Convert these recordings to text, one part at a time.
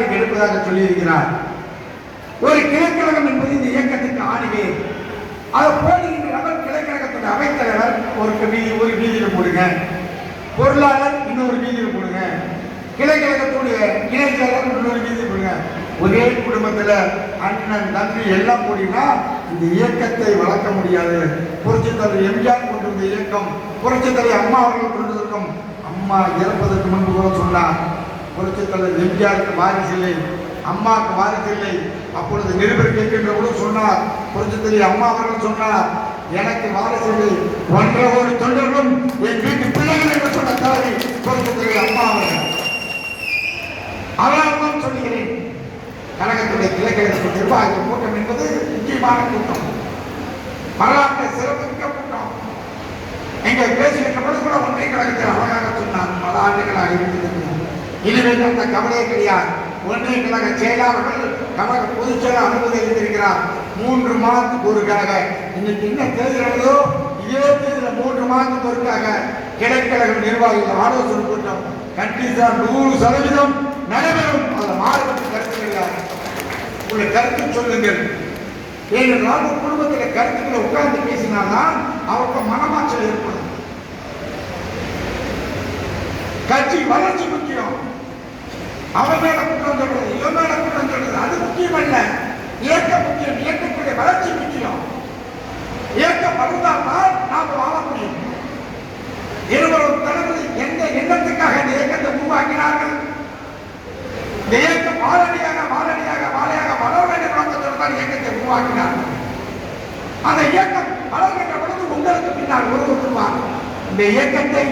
எடுப்பதாக சொல்லியிருக்கிறார். ஒரு கிளைக்கழகம் என்பது இந்த இயக்கத்துக்கு ஆணிவே அதை போடுகின்ற நபர் கிளைக்கழகத்துடைய அவைத்தலைவர் ஒரு வீதி ஒரு வீதியில் போடுங்க. பொருளாளர் இன்னொரு வீதியில் போடுங்க. கிளைக்கழகத்துடைய இணை செயலர் இன்னொரு வீதியில் போடுங்க. ஒரே குடும்பத்தில் அண்ணன் தம்பி எல்லாம் கூடினா இந்த இயக்கத்தை வளர்க்க முடியாது. புரட்சித் தலைவர் எம்ஜிஆர் கொண்டு வந்த இயக்கம் புரட்சித் தலைவர் அம்மா அவர்கள் கொண்டு அம்மா இறப்பதற்கு முன்பு கூட சொன்னார். புரட்சித் தலைவர் எம்ஜிஆருக்கு வாரிசு இல்லை அம்மாவுக்கு வாரிசு இல்லை. அப்பொழுது நிருபர் கேட்கின்ற கூட சொன்னார். புரட்சித் தலைவர் அம்மா அவர்கள் சொன்னார் எனக்கு வாரிசு இல்லை. ஒன்றரை ஒரு தொண்டர்களும் என் வீட்டு பிள்ளைகள் என்று சொன்ன தலைவி புரட்சித் தலைவர் அம்மா அவர்கள். அதனால் தான் சொல்கிறேன் கழகத்துடைய கிழக்கிழக்கு நிர்வாக கூட்டம் என்பது முக்கியமான கூட்டம். வரலாற்றை சிறப்புமிக்க கூட்டம். எங்க பேசுகின்ற பொழுது கூட ஒன்றை கழகத்தில் அழகாக சொன்னார் பல ஆண்டுகளாக இருந்தது இனிமேல் அந்த கவலையே கிடையாது. ஒன்றிய கழக செயலாளர்கள் கழக பொதுச் செயலர் அனுமதி அளித்திருக்கிறார். மூன்று மாதத்துக்கு ஒருக்காக. இன்னைக்கு என்ன தேர்தலோ இதே தேர்தல் மூன்று மாதத்துக்கு ஒருக்காக கிழக்கழக நிர்வாகிகள் ஆலோசனை கூட்டம் கண்டிப்பாக நூறு சதவீதம் நடைபெறும். அந்த மாறுபட்ட கருத்து கிடையாது கருத்து சொல்லுங்கள். ஏனென்றால் ஒரு குடும்பத்தில் கருத்துக்களை உட்கார்ந்து பேசினால்தான் அவருக்கு மனமாற்றல் ஏற்படும். கட்சி வளர்ச்சி முக்கியம் அவன் மேல குற்றம் சொல்றது இவன் மேல குற்றம் சொல்றது அது முக்கியம் அல்ல இயக்கம் முக்கியம் இயக்கத்துடைய வளர்ச்சி முக்கியம் இயக்கம் வளர்ந்தால்தான் நாம் வாழ முடியும் இருவரும் தலைவர் எந்த எண்ணத்துக்காக இந்த இயக்கத்தை உருவாக்கினார்கள் இந்த இயக்கம் வாழடியாக வாழடியாக வாழையாக வளர வேண்டும் நோக்கத்தோடு தான் இயக்கத்தை உருவாக்கினார்கள் அந்த இயக்கம் வளர்கின்ற பொழுது உங்களுக்கு பின்னால் ஒருவர் வருவார் இந்த இயக்கத்தை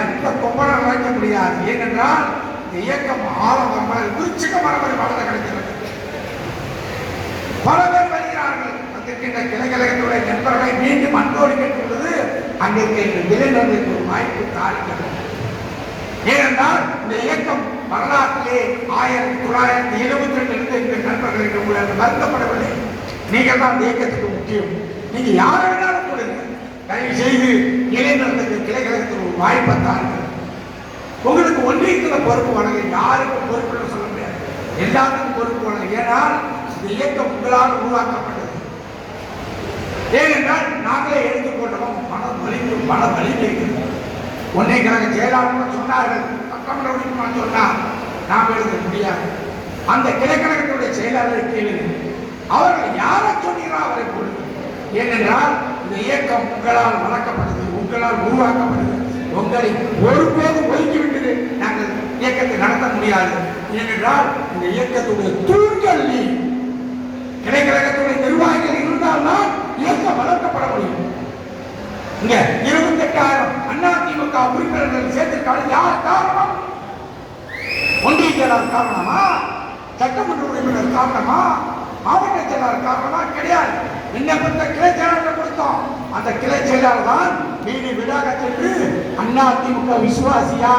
எந்த கொம்பனும் அழைக்க முடியாது. ஏனென்றால் இந்த இயக்கம் ஆழம் மரம் விருச்சிக மரபரை வளர கிடைக்கிறது. பல பேர் வருகிறார்கள். அங்கிருக்கின்ற கிளைக்கழகத்துடைய நண்பர்களை மீண்டும் அன்போடு கேட்டுள்ளது அங்கிருக்கின்ற இளைஞர்களுக்கு ஒரு வாய்ப்பு தாழ்கிறது ஏனென்றால் இந்த இயக்கம் வரலாற்றிலே ஆயிரத்தி தொள்ளாயிரத்தி எழுபத்தி ரெண்டு இருந்து இந்த நண்பர்கள் வருத்தப்படவில்லை நீங்கள் தான் இந்த இயக்கத்துக்கு முக்கியம். நீங்க யாரை வேணாலும் கொடுங்க தயவு செய்து இளைஞர்களுக்கு கிளைகளுக்கு ஒரு வாய்ப்பை தாருங்கள் உங்களுக்கு ஒன்றியத்தில் பொறுப்பு வழங்க யாருக்கும் பொறுப்புன்னு சொல்ல முடியாது. எல்லாத்துக்கும் பொறுப்பு வழங்க. ஏன்னால் இந்த இயக்கம் உங்களால் உருவாக்கப்பட்டது. ஏனென்றால் நாங்களே எழுதி போட்டோம். மன வலிமை மன வலிமை இருக்குது. ஒன்றை கழக செயலாளர்கள் சொன்னார்கள். பக்கம் உரிமைன்னு சொன்னால் நாம் எழுத முடியாது. அந்த கிளைக்கழகத்துடைய செயலாளர் கேளுங்க அவர்கள் யாரை சொன்னீங்களோ அவரை கொடுங்க ஏனென்றால் இந்த இயக்கம் உங்களால் வளர்க்கப்பட்டது உங்களால் உருவாக்கப்பட்டது உங்களை ஒருபோது ஒதுக்கிவிட்டது நாங்கள் இயக்கத்தை நடத்த முடியாது. ஏனென்றால் இந்த இயக்கத்துடைய தூண்கள் நீ. கிளைக்கழகத்துடைய நிர்வாகிகள் இருந்தால்தான் இயக்கம் வளர்க்கப்பட முடியும். இங்க இருபத்தெட்டாயிரம் அண்ணா திமுக உறுப்பினர்கள் சேர்த்திருக்காங்க யார் காரணம்? ஒன்றிய செயலாளர் காரணமா? சட்டமன்ற உறுப்பினர் காரணமா? மாவட்ட செயலாளர் காரணமா கிடையாது விண்ணப்பத்தை கிளை செயலாளர் கொடுத்தோம். அந்த கிளை செயலாளர் தான் வீடு விடாக சென்று அண்ணா திமுக விசுவாசியா